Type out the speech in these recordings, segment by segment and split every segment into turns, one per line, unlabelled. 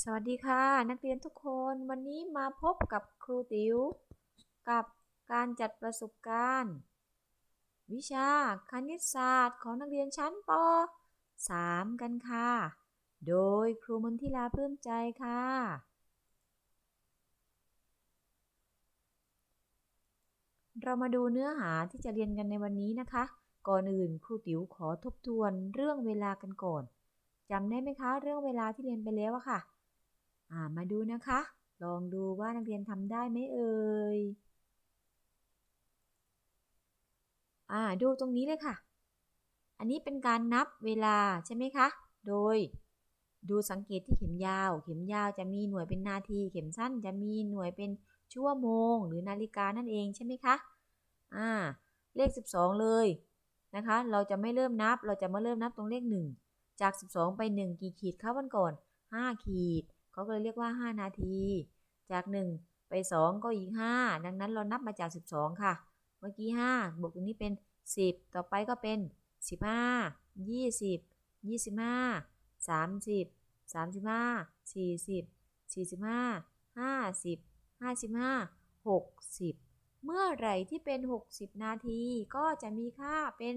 สวัสดีค่ะ นักเรียนทุกคนวันนี้มาพบกับครูติ๋วกับการจัดประสบการณ์ วิชาคณิตศาสตร์ของนักเรียนชั้นป .3 กันค่ะ โดยครูมนทิลาเพิ่มใจค่ะ เรามาดูเนื้อหาที่จะเรียนกันในวันนี้นะคะ ก่อนอื่นครูติ๋วขอทบทวนเรื่องเวลากันก่อนจำได้ไหมคะ เรื่องเวลาที่เรียนไปแล้วอะค่ะอ่า มาดูนะคะ ลองดูว่านักเรียนทำได้ไหมเอ่ยอ่าดูตรงนี้เลยค่ะ อันนี้เป็นการนับเวลาใช่ไหมคะ โดยดูสังเกตที่เข็มยาว เข็มยาวจะมีหน่วยเป็นนาที เข็มสั้นจะมีหน่วยเป็นชั่วโมง หรือนาฬิกานั่นเองใช่ไหมคะ อ่า เลข 12 เลยนะคะ เราจะไม่เริ่มนับ เราจะมาเริ่มนับตรงเลข 1 จาก 12 ไป 1 กี่ขีดคะวันก่อน 5 ขีด เขาก็เลยเรียกว่า 5 นาที จาก 1 ไป 2 ก็อีก 5 ดังนั้นเรานับมาจาก 12 ค่ะ เมื่อกี้ 5 บวกตรงนี้เป็น 10 ต่อไปก็เป็น 15 20 25 30 35 40 45 50 55 60 เมื่อไหร่ที่เป็น 60 นาทีก็จะมีค่าเป็น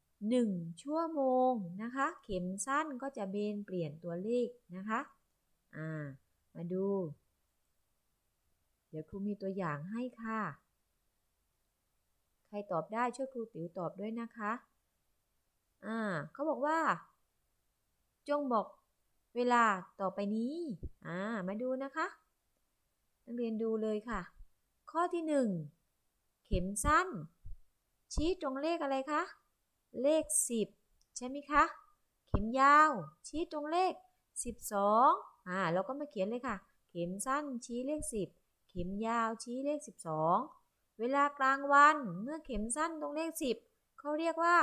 1 ชั่วโมงนะคะ เข็มสั้นก็จะเบนเปลี่ยนตัวเลขนะคะ ดู เดี๋ยวครูมีตัวอย่างให้ค่ะ ใครตอบได้ช่วยครูติ๋วตอบด้วยนะคะ อ่าเขาบอกว่า จงบอกเวลาต่อไปนี้ อ่า มาดูนะคะ นักเรียนดูเลยค่ะ ข้อที่1เข็มสั้น ชี้ตรงเลขอะไรคะ เลข10ใช่ไหมคะ เข็มยาว ชี้ตรงเลข12อ่าเราก็มาเขียนเลยค่ะ เข็มสั้นชี้เลข 10 เข็มยาวชี้เลข 12 เวลากลางวันเมื่อเข็มสั้นตรงเลข 10เขาเรียกว่า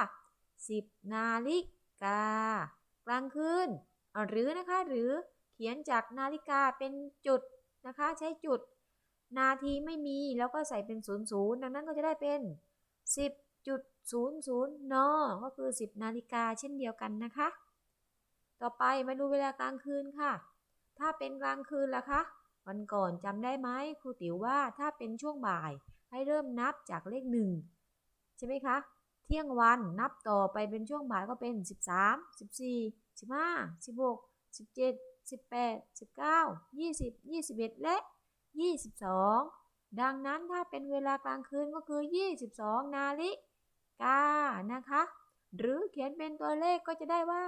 10 นาฬิกา กลางคืนหรือนะคะหรือเขียนจากนาฬิกาเป็นจุดนะคะ ใช้จุด นาทีไม่มีแล้วก็ใส่เป็นศูนย์ศูนย์ดังนั้นก็จะได้เป็น 10.00 น ก็คือ 10 นาฬิกาเช่นเดียวกันนะคะ ต่อไปมาดูเวลากลางคืนค่ะ ถ้าเป็นกลางคืนล่ะคะ วันก่อนจำได้ไหมครูติ๋วว่าถ้าเป็นช่วงบ่ายให้เริ่มนับจากเลขหนึ่งใช่ไหมคะ เที่ยงวันนับต่อไปเป็นช่วงบ่ายก็เป็น 13 14 15 16 17 18 19 20 21 และ 22 ดังนั้นถ้าเป็นเวลากลางคืนก็คือ 22 นาฬิกานะคะ หรือเขียนเป็นตัวเลขก็จะได้ว่า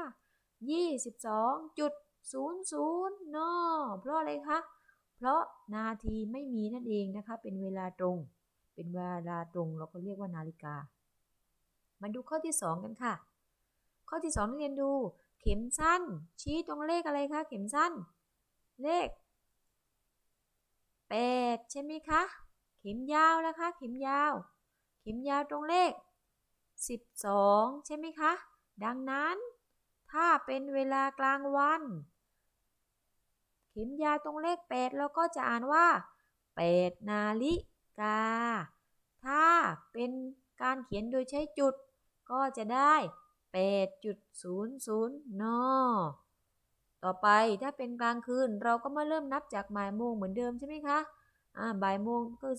22.00นเพราะอะไรคะ เพราะนาทีไม่มีนั่นเองนะคะ เป็นเวลาตรง เป็นเวลาตรงเราก็เรียกว่านาฬิกา มาดูข้อที่ 2 กันค่ะ ข้อที่2นักเรียนดู เข็มสั้น ชี้ตรงเลขอะไรคะ เข็มสั้น เลข8ใช่ไหมคะ เข็มยาวนะคะ เข็มยาว เข็มยาวตรงเลข 12 ใช่ไหมคะ ดังนั้น ถ้าเป็นเวลากลางวัน เข็มยาตรงเลข8เราก็จะอ่านว่า8นาฬิกา ถ้าเป็นการเขียนโดยใช้จุด ก็จะได้8.00นต่อไปถ้าเป็นกลางคืนเราก็มาเริ่มนับจากบ่ายโมงเหมือนเดิมใช่ไหมคะอ่าบ่ายโมงก็คือ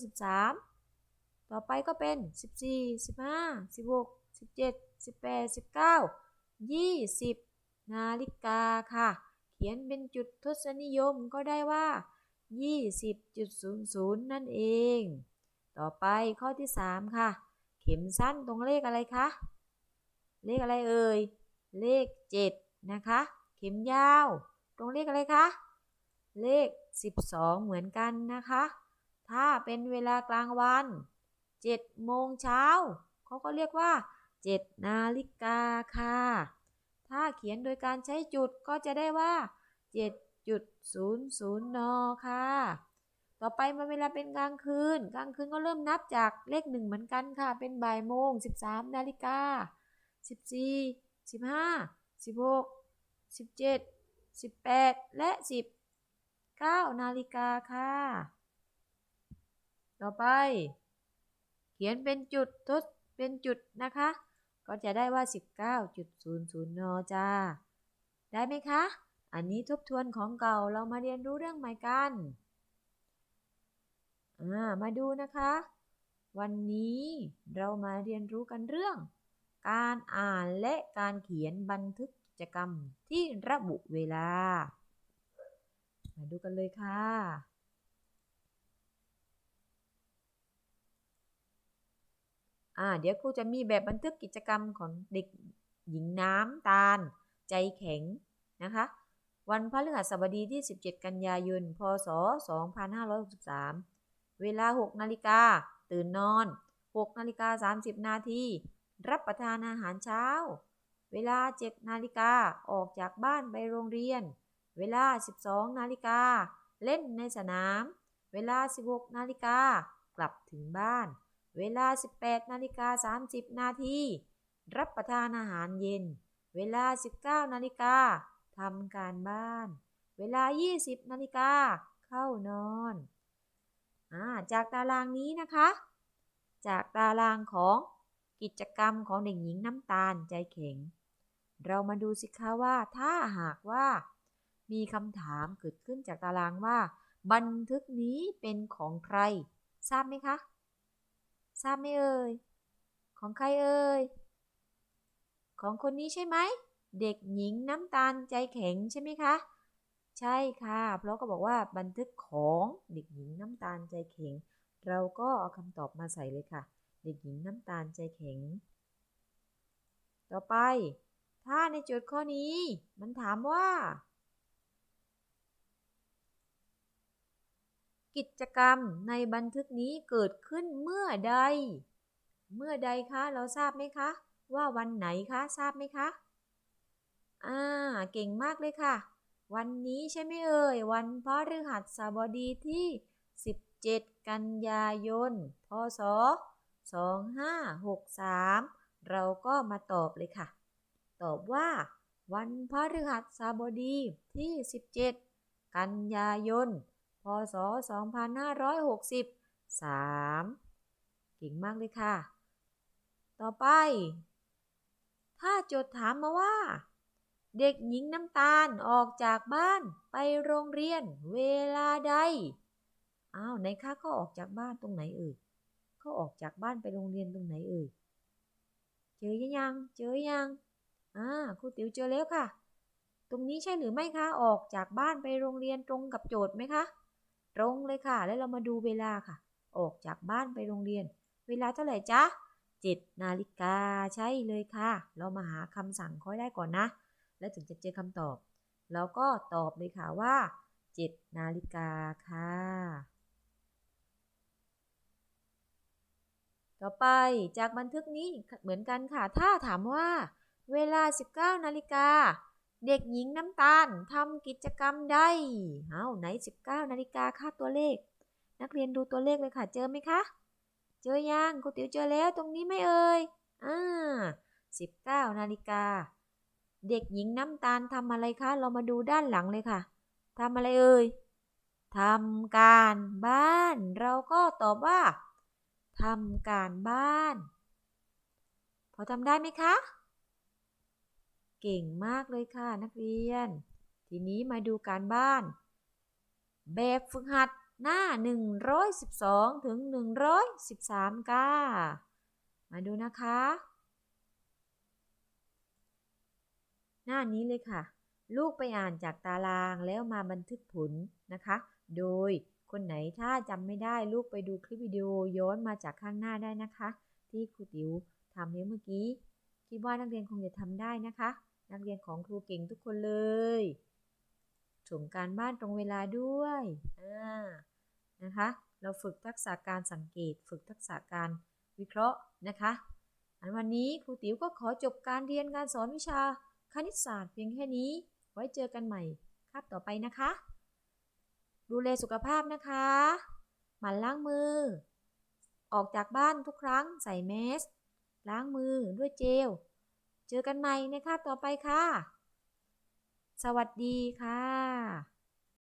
13ต่อไปก็เป็น14 15 16 17 18 19 20นาฬิกาค่ะ ขียนเป็นจุดทศนิยมก็ได้ว่า 20.00 นั่นเอง ต่อไปข้อที่ 3 ค่ะ เข็มสั้นตรงเลขอะไรคะ เลขอะไรเอ่ย เลข 7 นะคะ เข็มยาว ตรงเลขอะไรคะ เลข 12 เหมือนกันนะคะ ถ้าเป็นเวลากลางวัน 7 โมงเช้า เขาก็เรียกว่า 7 นาฬิกาค่ะ ถ้าเขียนโดยการใช้จุดก็จะได้ว่า 7.00 น ค่ะ ต่อไปมาเวลาเป็นกลางคืน กลางคืนก็เริ่มนับจากเลขหนึ่งเหมือนกันค่ะ เป็นบ่ายโมง 13 นาฬิกา 14 15 16 17 18 และ 19 นาฬิกาค่ะ ต่อไป เขียนเป็นจุดทดเป็นจุดนะคะ ก็จะได้ว่า 19.00นจ้า ได้ไหมคะ อันนี้ทบทวนของเก่าเรามาเรียนรู้เรื่องใหม่กันอ่ามาดูนะคะ วันนี้เรามาเรียนรู้กันเรื่อง การอ่านและการเขียนบันทึกกิจกรรมที่ระบุเวลา มาดูกันเลยค่ะ อ่าเดี๋ยวครูจะมีแบบบันทึกกิจกรรมของเด็กหญิงน้ำตาล ใจแข็งนะคะ วันพฤหัสบดีที่ 17 กันยายน พศ 2563 เวลา 6 นาฬิกา ตื่นนอน 6 นาฬิกา 30 นาที รับประทานอาหารเช้า เวลา 7 นาฬิกา ออกจากบ้านไปโรงเรียน เวลา 12 นาฬิกา เล่นในสนาม เวลา 16 นาฬิกากลับถึงบ้าน เวลา 18นาฬิกา30 นาทีรับประทานอาหารเย็น เวลา 19นาฬิกาทำการบ้าน เวลา 20นาฬิกาเข้านอนอาจากตารางนี้นะคะ จากตารางของกิจกรรมของเด็กหญิงน้ำตาลใจแข็ง เรามาดูสิคะว่าถ้าหากว่า มีคำถามเกิดขึ้นจากตารางว่า บันทึกนี้เป็นของใคร ทราบไหมคะ ทราบไหมเอ่ย ของใครเอ่ย ของคนนี้ใช่ไหม เด็กหญิงน้ำตาลใจแข็งใช่ไหมคะ ใช่ค่ะ เพราะก็บอกว่าบันทึกของเด็กหญิงน้ำตาลใจแข็ง เราก็เอาคำตอบมาใส่เลยค่ะ เด็กหญิงน้ำตาลใจแข็ง ต่อไป ถ้าในโจทย์ข้อนี้มันถามว่า กิจกรรมในบันทึกนี้เกิดขึ้นเมื่อใด เมื่อใดคะ เราทราบไหมคะ ว่าวันไหนคะทราบไหมคะ อ่า เก่งมากเลยค่ะ วันนี้ใช่ไหมเอ่ย วันพฤหัสบดีที่ 17 กันยายน พศ 2563 เราก็มาตอบเลยค่ะ ตอบว่า วันพฤหัสบดีที่ 17 กันยายน ศ 2563 เก่งมากเลยค่ะ ต่อไป ถ้าโจทย์ถามมาว่า เด็กหญิงน้ำตาลออกจากบ้านไปโรงเรียนเวลาใด อ้าวไหนคะเขาออกจากบ้านตรงไหนเอ่ยเขาออกจากบ้านไปโรงเรียนตรงไหนเอ่ย เจอยัง เจอยังอ่าครูติ๋วเจอแล้วค่ะตรงนี้ใช่หรือไม่คะ ออกจากบ้านไปโรงเรียนตรงกับโจทย์ไหมคะ ตรงเลยค่ะ แล้วเรามาดูเวลาค่ะ ออกจากบ้านไปโรงเรียน เวลาเท่าไหร่จ๊ะ7นาฬิกาใช่เลยค่ะ เรามาหาคำสั่งค่อยได้ก่อนนะ แล้วถึงจะเจอคำตอบ เราก็ตอบเลยค่ะว่า7นาฬิกาค่ะ ต่อไปจากบันทึกนี้เหมือนกันค่ะ ถ้าถามว่า เวลา 19นาฬิกา เด็กหญิงน้ำตาลทำกิจกรรมใดเอาไหน 19 นาฬิกาค่าตัวเลข นักเรียนดูตัวเลขเลยค่ะ เจอไหมคะ เจอยังครูติ๋วเจอแล้วตรงนี้ไม่เอ่ย อ่า 19 นาฬิกา เด็กหญิงน้ำตาลทำอะไรคะ เรามาดูด้านหลังเลยค่ะ ทำอะไรเอ่ยทำการบ้าน เราก็ตอบว่าทำการบ้าน พอทำได้ไหมคะ เก่งมากเลยค่ะนักเรียน ทีนี้มาดูการบ้าน แบบฝึกหัดหน้า 112 ถึง 113ก้ามาดูนะคะ หน้านี้เลยค่ะ ลูกไปอ่านจากตารางแล้วมาบันทึกผลนะคะ โดยคนไหนถ้าจำไม่ได้ลูกไปดูคลิปวิดีโอย้อนมาจากข้างหน้าได้นะคะ ที่ครูติ๋วทำเมื่อกี้ คิดว่านักเรียนคงจะทำได้นะคะ นักเรียนของครูเก่งทุกคนเลยส่งการบ้านตรงเวลาด้วยนะคะ เราฝึกทักษะการสังเกต ฝึกทักษะการวิเคราะห์นะคะอันวันนี้ครูติ๋วก็ขอจบการเรียนการสอนวิชาคณิตศาสตร์เพียงแค่นี้ ไว้เจอกันใหม่คาบต่อไปนะคะ ดูแลสุขภาพนะคะ หมั่นล้างมือ ออกจากบ้านทุกครั้งใส่แมส ล้างมือด้วยเจล เจอกันใหม่ในคาบต่อไปค่ะ สวัสดีค่ะ